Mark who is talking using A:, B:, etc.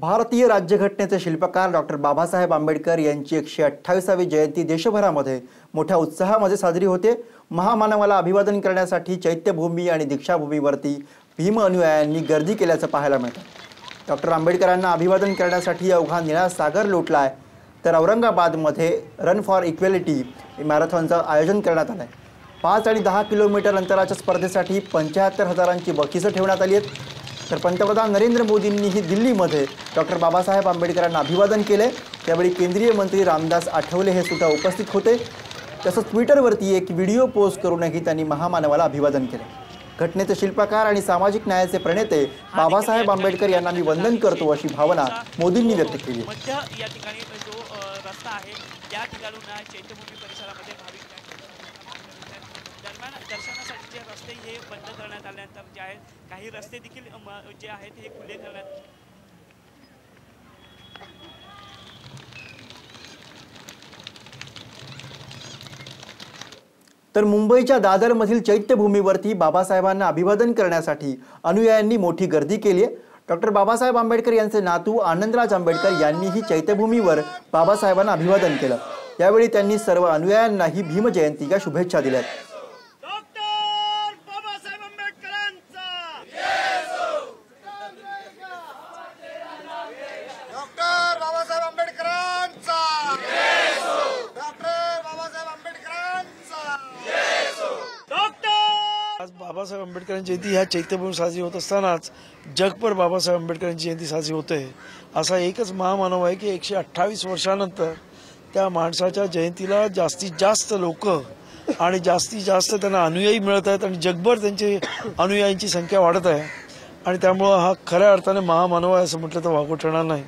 A: भारतीय राज्यघटनेचे शिल्पकार डॉक्टर बाबासाहेब आंबेडकर यांची एकशे अठ्ठावीसावी जयंती देशभरामध्ये मोठ्या उत्साहामध्ये साजरी होते. महामानवाला अभिवादन करण्यासाठी चैत्यभूमी आणि दीक्षाभूमीवरती भीम अनुयायांनी गर्दी केल्याचं पाहायला मिळतं. डॉक्टर आंबेडकरांना अभिवादन करण्यासाठी अवघा निळा सागर लोटलाय. तर औरंगाबादमध्ये रन फॉर इक्वेलिटी मॅरेथॉनचं आयोजन करण्यात आलं आहे पाच आणि दहा किलोमीटर अंतराच्या स्पर्धेसाठी पंच्याहत्तर हजारांची बक्षिसं ठेवण्यात आली आहेत. तर पंतप्रधान नरेंद्र मोदींनीही दिल्लीमध्ये डॉक्टर बाबासाहेब आंबेडकरांना अभिवादन केले त्यावेळी केंद्रीय मंत्री रामदास आठवले हे सुद्धा उपस्थित होते. तसंच ट्विटरवरती एक व्हिडिओ पोस्ट करूनही त्यांनी महामानवाला अभिवादन केले घटनेचे शिल्पकार आणि सामाजिक न्यायाचे प्रणेते बाबासाहेब आंबेडकर यांना मी वंदन करतो अशी भावना मोदींनी व्यक्त केली
B: या ठिकाणी जो रस्ता आहे त्या ठिकाणून चैत्यभूमी परिसरामध्ये भाविक त्या ठिकाणी दरम्यान दर्शनासाठीचे रस्ते हे बंद करण्यात आल्यानंतर जे आहेत काही रस्ते देखील जे आहेत हे खुले करण्यात
A: तर मुंबईच्या दादरमधील चैत्यभूमीवरती बाबासाहेबांना अभिवादन करण्यासाठी अनुयायांनी मोठी गर्दी केली आहे. डॉक्टर बाबासाहेब आंबेडकर यांचे नातू आनंदराज आंबेडकर यांनीही चैत्यभूमीवर बाबासाहेबांना अभिवादन केलं. यावेळी त्यांनी सर्व अनुयायांनाही भीमजयंतीच्या शुभेच्छा दिल्यात
B: डॉक्टर बाबासाहेब आंबेडकरांचा
C: डॉक्टर बाबासाहेब आंबेडकरांचा डॉक्टर बाबासाहेब आंबेडकरांचा
B: डॉक्टर
D: आज बाबासाहेब आंबेडकरांची जयंती ह्या चैत्यभूमी साजरी होत असतानाच जगभर बाबासाहेब आंबेडकरांची जयंती साजरी होते. असा एकच महामानव आहे की एकशे अठ्ठावीस वर्षानंतर त्या माणसाच्या जयंतीला जास्तीत जास्त लोक आणि जास्तीत जास्त त्यांना अनुयायी मिळत आहेत आणि जगभर त्यांची अनुयायांची संख्या वाढत आहे. आणि त्यामुळं हा खऱ्या अर्थाने महामानव आहे असं म्हटलं तर वागू ठरणार नाही.